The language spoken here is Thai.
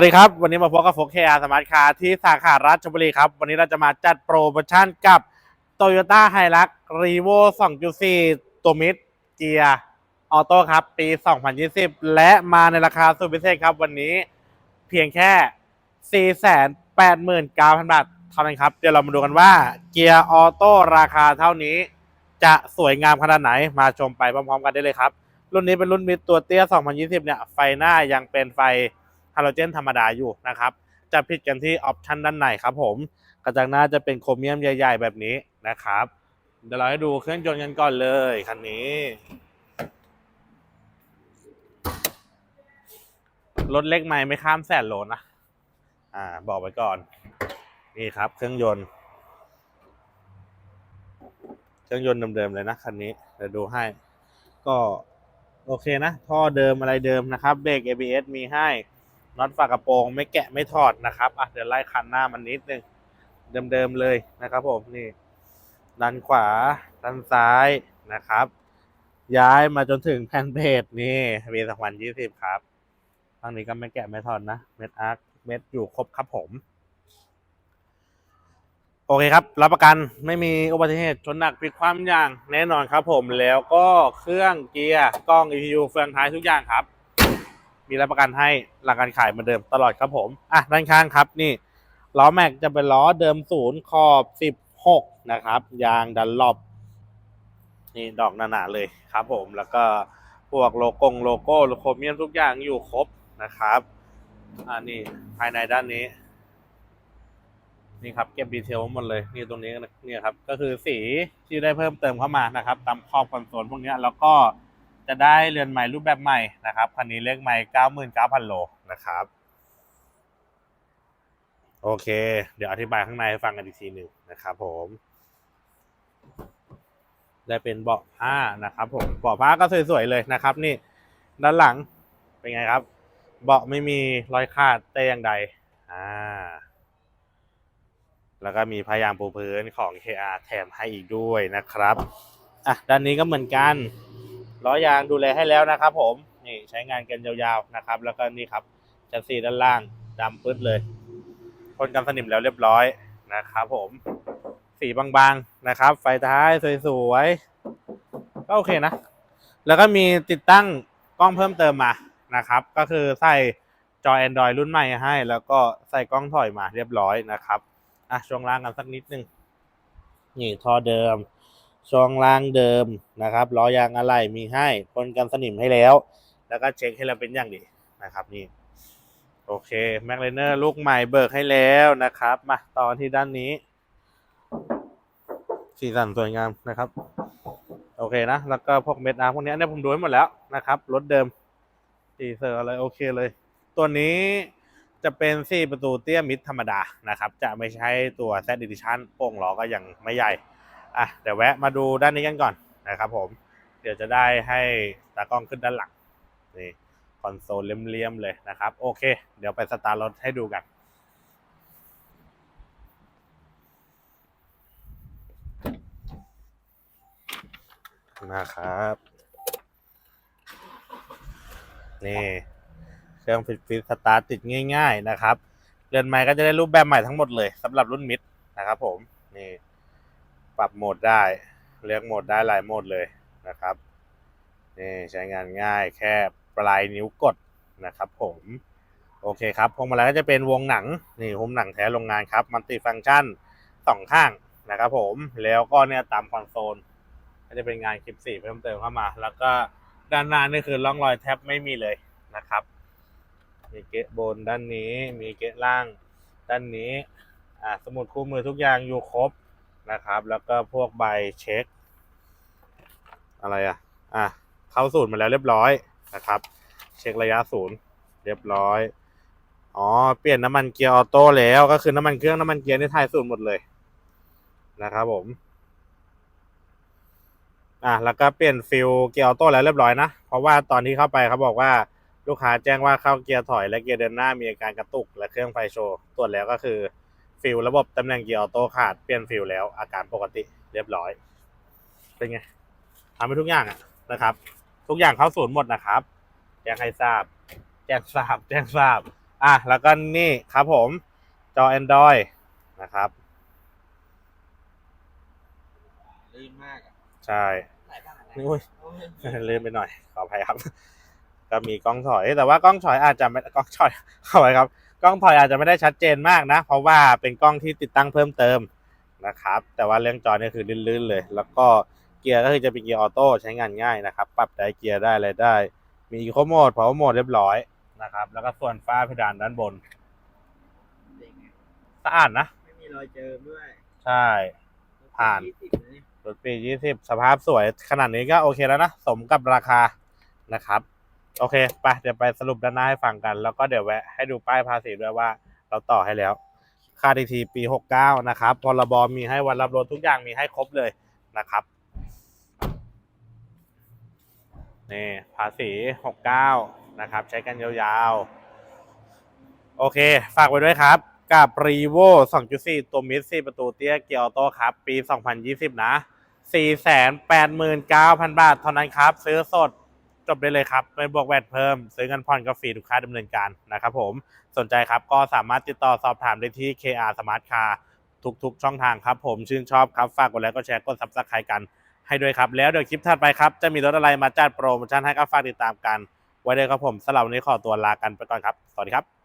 สวัสดีครับ วันนี้มาพบกับโฟกเคียสมาร์ทคาร์ที่สาขาราชบุรีครับ วันนี้เราจะมาจัดโปรโมชั่นกับ Toyota h i l u x r e v o 2.4 ตัวมิดเกียร์ออโต้ครับ ปี 2020 และมาในราคาสุดพิเศษครับ วันนี้เพียงแค่ 489,000 บาทเท่านั้นครับ เดี๋ยวเรามาดูกันว่าเกียร์ออโต้ราคาเท่านี้ จะสวยงามขนาดไหนมาชมไปพร้อมๆ กันได้เลยครับ รุ่นนี้เป็นรุ่นมิดตัวเตี้ย 2020 เนี่ยไฟหน้ายังเป็นไฟ ฮาโลเจนธรรมดาอยู่นะครับจะผิดกันที่ออปชันด้านในครับผมกระจังหน้าจะเป็นโครเมียมใหญ่ๆแบบนี้นะครับ เดี๋ยวเราให้ดูเครื่องยนต์กันก่อนเลยคันนี้รถเล็กไม่ไม่ข้ามแสนโลนะ อ่า บอกไว้ก่อน นี่ครับ เครื่องยนต์ เครื่องยนต์เดิมๆเลยนะคันนี้เดี๋ยวดูให้ ก็โอเคนะ ท่อเดิมอะไรเดิมนะครับ เบรก ABS มีให้ น็อตฝากระโปรงไม่แกะไม่ถอดนะครับอะเดี๋ยวไล่คันหน้ามันนิดนึงเดิมๆเลยนะครับผมนี่ด้านขวาด้านซ้ายนะครับ ย้ายมาจนถึงแผ่นเพจนี่ปี2020ครับทางนี้ก็ไม่แกะไม่ถอดนะเม็ดอาร์คเม็ดอยู่ครบครับผมโอเคครับ รับประกันไม่มีอุบัติเหตุชนหนักพลิกคว่ำอย่างแน่นอนครับผมแล้วก็เครื่องเกียร์กล้อง ECU เฟืองท้ายทุกอย่างครับ มีรับประกันให้หลังการขายเหมือนเดิมตลอดครับผมอะด้านข้างครับนี่ล้อแม็กจะเป็นล้อเดิมศูนย์ขอบสิบหกนะครับ ยางดันลอบนี่ดอกหนาๆเลยครับผมแล้วก็พวกโลโก้โลโก้โลโคเมียมทุกอย่างอยู่ครบนะครับอ่านี่ภายในด้านนี้ นี่ครับเก็บดีเทลหมดเลย นี่ตรงนี้เนี่ยครับ ก็คือสีที่ได้เพิ่มเติมเข้ามานะครับตามขอบคอนโซลพวกนี้แล้วก็ จะได้เรือนใหม่รูปแบบใหม่นะครับคันนี้เลขใหม่เก้าหมื่นเก้าพันโลนะครับ โอเค เดี๋ยวอธิบายข้างในให้ฟังกันอีกทีหนึ่งนะครับผมได้เป็นเบาะผ้านะครับ ผมเบาะผ้าก็สวยๆเลยนะครับ นี่ ด้านหลังเป็นไงครับ เบาะไม่มีรอยขาดแต่อย่างใดอ่าแล้วก็มีพยางปูพื้นของ KR แถมให้อีกด้วยนะครับ อะ ด้านนี้ก็เหมือนกัน ล้อยางดูแลให้แล้วนะครับ ผมนี่ใช้งานกันยาวๆนะครับ แล้วก็นี่ครับจันซีด้านล่างดำปึ๊ดเลยพ่นกันสนิมแล้วเรียบร้อยนะครับ ผมสีบางๆนะครับ ไฟท้ายสวยๆก็โอเคนะ แล้วก็มีติดตั้งกล้องเพิ่มเติมมานะครับ ก็คือใส่จอ Android รุ่นใหม่ให้ แล้วก็ใส่กล้องถอยมาเรียบร้อยนะครับอะช่วงล่างกันสักนิดนึงนี่ท่อเดิม ช่วงล่างเดิมนะครับล้อยางอะไหล่มีให้พ่นกันสนิมให้แล้ว แล้วก็เช็คให้เราเป็นอย่างดีนะครับนี่โอเคแม็กเลเนอร์ลูกใหม่เบิกให้แล้วนะครับ มาต่อที่ด้านนี้สีสันสวยงามนะครับ โอเคนะ แล้วก็พวกเม็ดอาร์พวกนี้เนี่ยผมดูให้หมดแล้วนะครับรถเดิมสีเซอร์อะไรโอเคเลย ตัวนี้จะเป็นสี่ประตูเตี้ยมิดธรรมดานะครับ จะไม่ใช่ตัว Z Edition โป่งล้อก็ยังไม่ใหญ่ อะเดี๋ยวแวะมาดูด้านนี้กันก่อนนะครับผมเดี๋ยวจะได้ให้ตากล้องขึ้นด้านหลังนี่คอนโซลเลี่ยมๆเลยนะครับ โอเค เดี๋ยวไปสตาร์ทรถให้ดูกัน นะครับ นี่เครื่องฟิตฟิตสตาร์ทติดง่าย ๆ นะครับ เรือนใหม่ก็จะได้รูปแบบใหม่ทั้งหมดเลยสำหรับรุ่นมิดนะครับผม นี่ ปรับโหมดได้ เลือกโหมดได้หลายโหมดเลยนะครับนี่ใช้งานง่ายแค่ปลายนิ้วกดนะครับผมโอเคครับพวงมาลัยก็จะเป็นวงหนังนี่หุ้มหนังแท้โรงงานครับมัลติฟังก์ชันสองข้างนะครับผมแล้วก็เนี่ยตามคอนโซลก็จะเป็นงานคลิปสีเพิ่มเติมเข้ามา แล้วก็ด้านหน้านี่คือร่องรอยแทบไม่มีเลยนะครับมีเกะบนด้านนี้มีเกะล่าง ด้านนี้อ่าสมุดคู่มือทุกอย่างอยู่ครบ นะครับ แล้วก็พวกใบเช็ค อะไรอะ อะ เข้าศูนย์มาแล้วเรียบร้อยนะครับ เช็คระยะศูนย์เรียบร้อย อ๋อ เปลี่ยนน้ำมันเกียร์ออโต้แล้วก็คือน้ำมันเครื่องน้ำมันเกียร์นี่ถ่ายศูนย์หมดเลยนะครับผม อะแล้วก็เปลี่ยนฟิลเกียร์ออโต้แล้วเรียบร้อยนะ เพราะว่าตอนที่เข้าไปเขาบอกว่าลูกค้าแจ้งว่าเข้าเกียร์ถอยและเกียร์เดินหน้ามีอาการกระตุกและเครื่องไฟโชว์ตรวจแล้วก็คือ ฟิลระบบตำแหน่งเกียร์ออโต้ขาดเปลี่ยนฟิลแล้วอาการปกติเรียบร้อย เป็นไงทำให้ทุกอย่างอะนะครับ ทุกอย่างเข้าศูนย์หมดนะครับแจ้งให้ทราบ แจ้งทราบ แจ้งทราบ อะแล้วก็นี่ครับผมจอ Android นะครับลื่นมากอะใช่ไหนบ้างอะไรอุ้ยโอ้ยลืมไปหน่อยขออภัยครับ ก็มีกล้องถอย แต่ว่ากล้องถอยอาจจะไม่กล้องถอยขออภัยครับ กล้องถอยอาจจะไม่ได้ชัดเจนมากนะ เพราะว่าเป็นกล้องที่ติดตั้งเพิ่มเติมนะครับ แต่ว่าเรื่องจอเนี่ยคือลื่นๆเลย แล้วก็เกียร์ก็คือจะเป็นเกียร์ออโต้ใช้งานง่ายนะครับ ปรับไดเกียร์ได้อะไรได้ มีอีโคโหมดพาวเวอร์โหมดเรียบร้อยนะครับ แล้วก็ส่วนฝ้าเพดานด้านบนเด็กไงสะอาดนะ ไม่มีรอยเจิมด้วย ใช่ ผ่านยี่สิบเลยรถปี 20 สภาพสวยขนาดนี้ก็โอเคแล้วนะ สมกับราคานะครับ โอเคไปเดี๋ยวไปสรุปด้านหน้าให้ฟังกัน แล้วก็เดี๋ยวแวะให้ดูป้ายภาษีด้วยว่า เราต่อให้แล้ว ค่าดีทีปี 69 นะครับพรบมีให้วันรับรถทุกอย่างมีให้ครบเลยนะครับนี่ภาษี 69 นะครับ ใช้กันยาวๆ โอเค ฝากไว้ด้วยครับ กับ r e v o 2.4 ตัวมิด4ประตูเตี้ยเกียร์ออโต้ครับ ปี 2020 นะ 489,000 บาท เท่านั้นครับ ซื้อสด จบได้เลยครับ ไม่บวกแวดเพิ่ม ซื้อเงินผ่อนก็ฟรีทุกค่าดำเนินการนะครับผม สนใจครับก็สามารถติดต่อสอบถามได้ที่ KR Smart Car ทุกๆ ช่องทางครับผมชื่นชอบครับ ฝากกดไลค์กดแชร์กดซับสไครต์กันให้ด้วยครับ แล้วเดี๋ยวคลิปถัดไปครับ จะมีรถอะไรมาจัดโปรโมชั่นให้ก็ฝากติดตามกัน ไว้เลยครับผมสำหรับวันนี้ขอตัวลากันไปก่อนครับ สวัสดีครับ